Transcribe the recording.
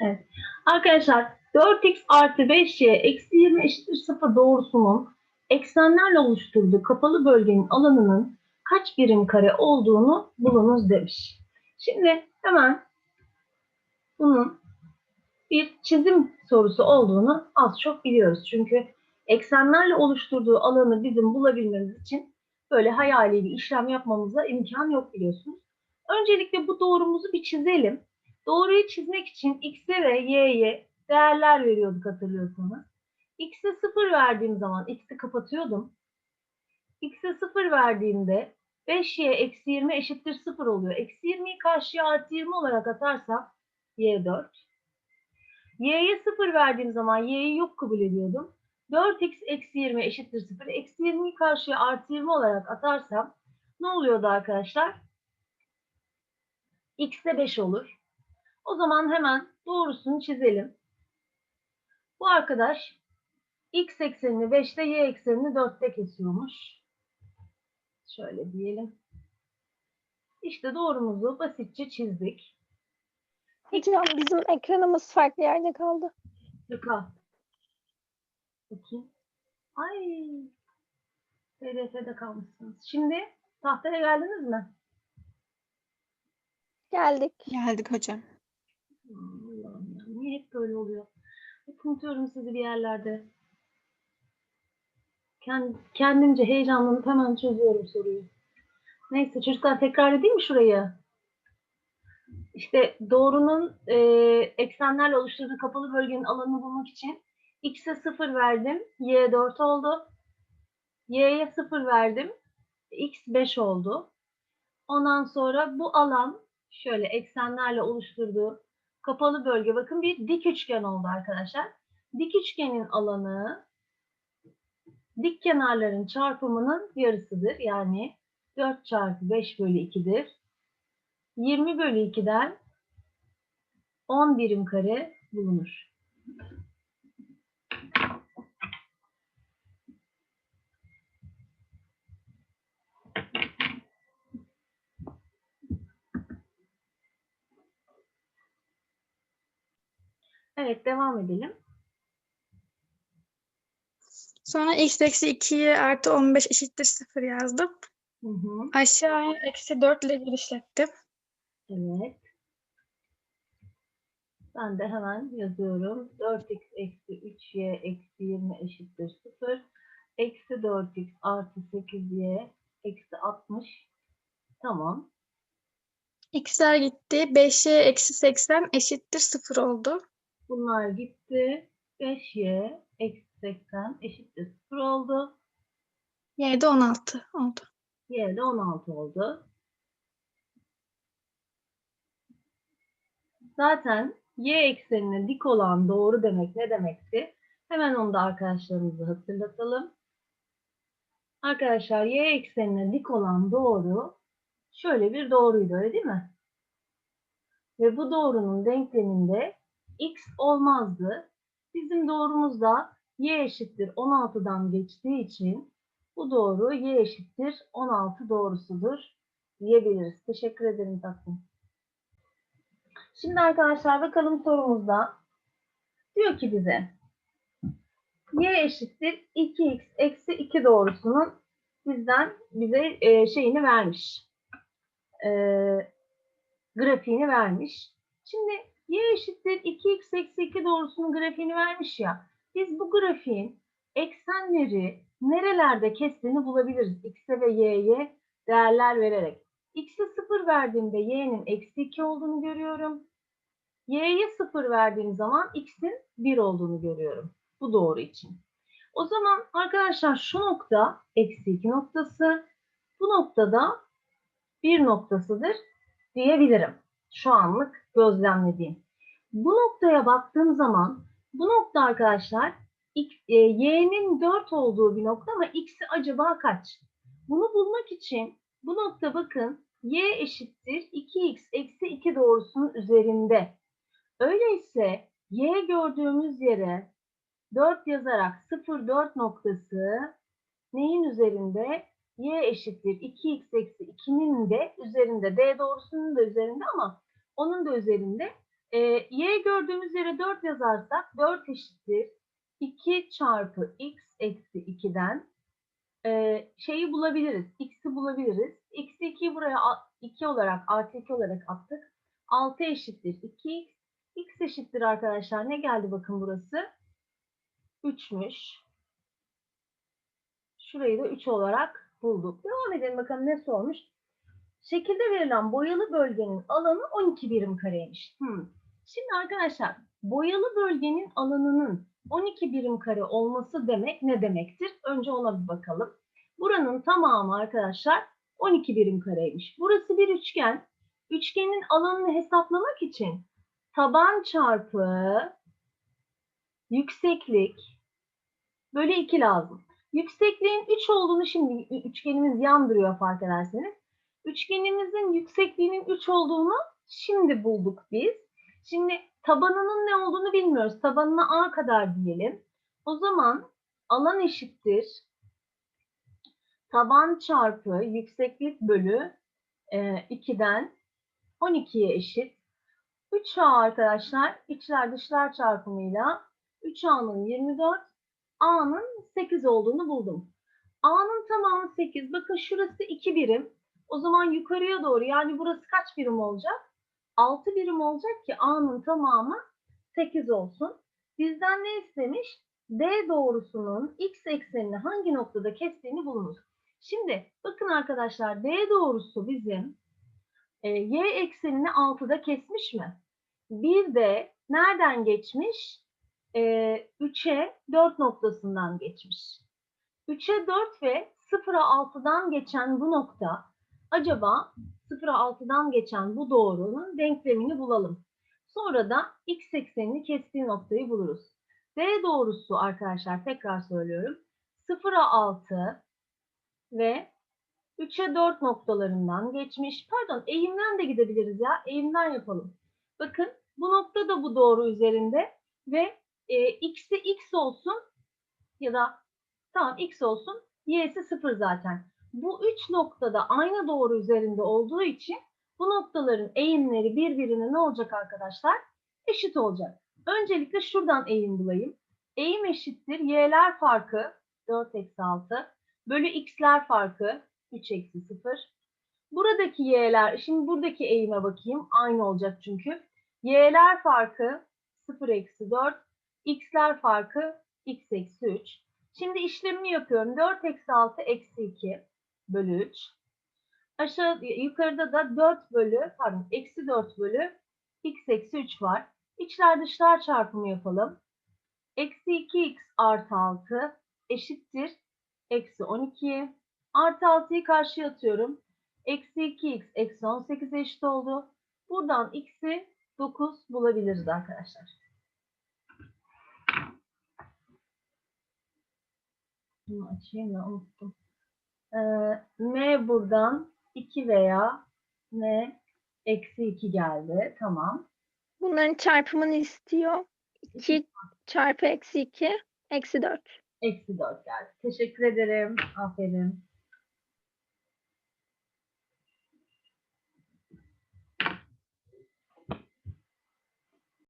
Evet. Arkadaşlar 4x artı 5y eksi 20 eşittir 0 doğrusunun eksenlerle oluşturduğu kapalı bölgenin alanının kaç birim kare olduğunu bulunuz demiş. Şimdi hemen bunun bir çizim sorusu olduğunu az çok biliyoruz. Çünkü eksenlerle oluşturduğu alanı bizim bulabilmemiz için böyle hayali bir işlem yapmamıza imkan yok biliyorsunuz. Öncelikle bu doğrumuzu bir çizelim. Doğruyu çizmek için x'e ve y'ye değerler veriyorduk hatırlıyorsanız. x'e 0 verdiğim zaman x'i kapatıyordum. x'e 0 verdiğimde 5y eksi 20 eşittir 0 oluyor. Eksi 20'yi karşıya artı 20 olarak atarsam y 4. y'ye 0 verdiğim zaman y'yi yok kabul ediyordum. 4x eksi 20 eşittir 0. Eksi 20'yi karşıya artı 20 olarak atarsam ne oluyordu arkadaşlar? x'e 5 olur. O zaman hemen doğrusunu çizelim. Bu arkadaş x eksenini 5'te y eksenini 4'te kesiyormuş. Şöyle diyelim. İşte doğrumuzu basitçe çizdik. Hocam bizim ekranımız farklı yerde kaldı. Yuka. Bakayım. Ay. PDF'de kalmışsınız. Şimdi tahtaya geldiniz mi? Geldik. Geldik hocam. Allah'ım. Niye hep böyle oluyor? Hep unutuyorum sizi bir yerlerde. Kend- Kendimce heyecanlanıp hemen çözüyorum soruyu. Neyse çocuklar tekrar edeyim mi şurayı? İşte doğrunun e, eksenlerle oluşturduğu kapalı bölgenin alanını bulmak için x'e 0 verdim, y 4 oldu. y'ye 0 verdim, x 5 oldu. Ondan sonra bu alan şöyle eksenlerle oluşturduğu kapalı bölge bakın bir dik üçgen oldu arkadaşlar. Dik üçgenin alanı dik kenarların çarpımının yarısıdır. Yani 4 çarpı 5 bölü 2'dir. 20 bölü 2'den 10 birim kare bulunur. Evet devam edelim. Sonra x eksi 2'yi artı 15 eşittir 0 yazdım. Hı hı. Aşağıya eksi 4 ile genişlettim. Evet. Ben de hemen yazıyorum. 4x eksi 3y eksi 20 eşittir 0. Eksi 4x artı 8y eksi 60. Tamam. x'ler gitti. 5y eksi 80 eşittir 0 oldu. Bunlar gitti. 5y eksi 80 eşittir 0 oldu. y de 16 oldu. Y de 16 oldu. Zaten y eksenine dik olan doğru demek ne demekti? Hemen onu da arkadaşlarımıza hatırlatalım. Arkadaşlar y eksenine dik olan doğru şöyle bir doğruydu öyle değil mi? Ve bu doğrunun denkleminde x olmazdı. Bizim doğrumuz da y eşittir 16'dan geçtiği için bu doğru y eşittir 16 doğrusudur diyebiliriz. Teşekkür ederim tatlım. Şimdi arkadaşlar bakalım sorumuzda. Diyor ki bize y eşittir 2x eksi 2 doğrusunun bizden bize e, şeyini vermiş. E, grafiğini vermiş. Şimdi y eşittir 2x eksi 2 doğrusunun grafiğini vermiş ya. Biz bu grafiğin eksenleri nerelerde kestiğini bulabiliriz. X'e ve y'ye değerler vererek. X'e 0 verdiğimde y'nin eksi 2 olduğunu görüyorum. Y'ye 0 verdiğim zaman x'in 1 olduğunu görüyorum. Bu doğru için. O zaman arkadaşlar şu nokta eksi 2 noktası, bu noktada 1 noktasıdır diyebilirim. Şu anlık gözlemlediğim. Bu noktaya baktığım zaman bu nokta arkadaşlar e, y'nin 4 olduğu bir nokta ama x'i acaba kaç? Bunu bulmak için bu nokta bakın y eşittir 2x eksi 2 doğrusunun üzerinde. Öyleyse y gördüğümüz yere 4 yazarak 0 4 noktası neyin üzerinde? Y eşittir 2x eksi 2'nin de üzerinde. D doğrusunun da üzerinde ama onun da üzerinde e, y gördüğümüz yere 4 yazarsak 4 eşittir 2 çarpı x eksi 2'den e, şeyi bulabiliriz. X'i bulabiliriz. X'i 2'yi buraya a- 2 olarak artı 2 olarak attık. 6 eşittir 2x. X eşittir arkadaşlar. Ne geldi bakın burası? 3'müş. Şurayı da 3 olarak bulduk. Devam edelim bakalım ne sormuş. Şekilde verilen boyalı bölgenin alanı 12 birim kareymiş. Hmm. Şimdi arkadaşlar boyalı bölgenin alanının 12 birim kare olması demek ne demektir? Önce ona bir bakalım. Buranın tamamı arkadaşlar 12 birim kareymiş. Burası bir üçgen. Üçgenin alanını hesaplamak için taban çarpı yükseklik bölü 2 lazım. Yüksekliğin 3 olduğunu şimdi üçgenimiz yandırıyor fark ederseniz. Üçgenimizin yüksekliğinin 3 olduğunu şimdi bulduk biz. Şimdi tabanının ne olduğunu bilmiyoruz. Tabanına A kadar diyelim. O zaman alan eşittir. Taban çarpı yükseklik bölü e, 2'den 12'ye eşit. 3A arkadaşlar içler dışlar çarpımıyla 3A'nın 24, A'nın 8 olduğunu buldum. A'nın tamamı 8. Bakın şurası 2 birim. O zaman yukarıya doğru yani burası kaç birim olacak? 6 birim olacak ki A'nın tamamı 8 olsun. Bizden ne istemiş? D doğrusunun x eksenini hangi noktada kestiğini bulunuz. Şimdi bakın arkadaşlar D doğrusu bizim e, y eksenini 6'da kesmiş mi? Bir de nereden geçmiş? E, 3'e 4 noktasından geçmiş. 3'e 4 ve 0'a 6'dan geçen bu nokta acaba 0'a 6'dan geçen bu doğrunun denklemini bulalım. Sonra da x eksenini kestiği noktayı buluruz. D doğrusu arkadaşlar tekrar söylüyorum. 0'a 6 ve 3'e 4 noktalarından geçmiş. Pardon eğimden de gidebiliriz ya. Eğimden yapalım. Bakın bu nokta da bu doğru üzerinde ve e, x'i x olsun ya da tamam x olsun y'si 0 zaten. Bu üç noktada aynı doğru üzerinde olduğu için bu noktaların eğimleri birbirine ne olacak arkadaşlar? Eşit olacak. Öncelikle şuradan eğim bulayım. Eğim eşittir y'ler farkı 4 eksi 6 bölü x'ler farkı 3 eksi 0. Buradaki y'ler, şimdi buradaki eğime bakayım. Aynı olacak çünkü. y'ler farkı 0 eksi 4, x'ler farkı x eksi 3. Şimdi işlemini yapıyorum. 4 eksi 6 eksi 2 bölü 3. Aşağı, yukarıda da 4 bölü, pardon eksi 4 bölü x eksi 3 var. İçler dışlar çarpımı yapalım. Eksi 2x artı 6 eşittir. Eksi 12. Artı 6'yı karşıya atıyorum. Eksi 2x eksi 18 eşit oldu. Buradan x'i 9 bulabiliriz arkadaşlar. Bunu açayım da unuttum. Ee, m buradan 2 veya m eksi 2 geldi. Tamam. Bunların çarpımını istiyor. 2 çarpı eksi 2 eksi 4. Eksi 4 geldi. Teşekkür ederim. Aferin.